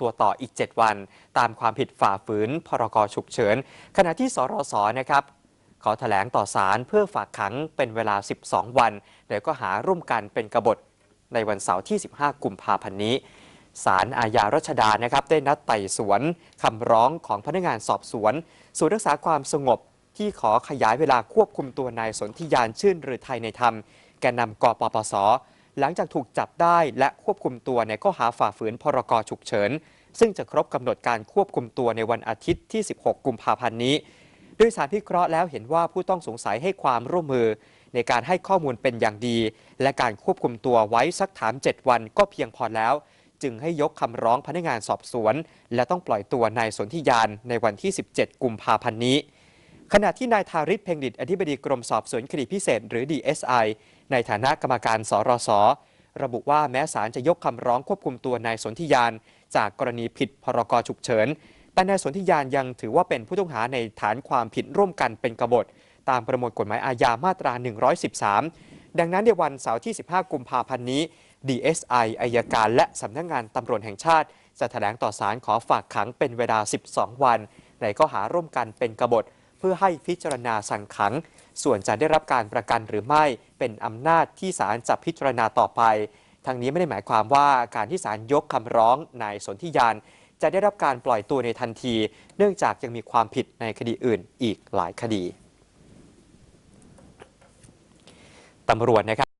ตัวต่ออีก 7 วัน ตามความผิดฝ่าฝืน พรกฉุกเฉิน ขณะที่สรสนะครับขอแถลงต่อศาลเพื่อฝากขังเป็นเวลา 12 วันแล้วก็หาร่วมกันเป็นกบฏในวันเสาร์ที่ 15 กุมภาพันธ์นี้ศาลอาญารัชดานะครับได้นัดไต่สวนคำร้องของพนักงานสอบสวนศูนย์รักษาความสงบที่ขอขยายเวลาควบคุมตัวนายสนธิยานชื่นหรือไทยในธรรม แกนนำกปปส หลังจากถูกจับได้และควบคุมตัวในข้อหาฝ่าฝืนพรกฉุกเฉิน ซึ่งจะครบกำหนดการควบคุมตัวในวันอาทิตย์ที่ 16 กุมภาพันธ์นี้โดยสารพิเคราะห์แล้วเห็นว่าผู้ต้องสงสัยให้ความร่วมมือ ในการให้ข้อมูลเป็นอย่างดี และการควบคุมตัวไว้สักถาม 7 วันก็เพียงพอแล้ว จึงให้ยกคำร้องพนักงานสอบสวน และต้องปล่อยตัวนายสนธิยานในวันที่ 17 กุมภาพันธ์นี้ ขณะที่นายทาริศเพ่งดิตอธิบดีกรมสอบสวนคดีพิเศษ หรือ DSI ในฐานะกรรมการสรสระบุว่าแม้ศาลจะยกคำร้องควบคุมตัวนายสนธิยาน จากกรณีผิดพรกฉุกเฉิน แต่นายสนธิยานยังถือว่าเป็นผู้ต้องหาในฐานความผิดร่วมกันเป็นกบฏ ตามประมวลกฎหมายอาญามาตรา 113 ดังนั้นในวันเสาร์ที่ 15 กุมภาพันธ์นี้ DSI อายการและสำนักงงานตำรวจแห่งชาติ จะแถลงต่อศาลขอฝากขังเป็นเวลา 12 วัน ในข้อหาร่วมกันเป็นกบฏ เพื่อให้พิจารณาสั่งขัง ส่วนจะได้รับการประกันหรือไม่เป็นอำนาจที่ศาลจะพิจารณาต่อไปทางนี้ไม่ได้หมายความว่าการที่ศาลยกคำร้องนายสนธิยานจะได้รับการปล่อยตัวในทันที เนื่องจากยังมีความผิดในคดีอื่นอีกหลายคดีตำรวจนะครับ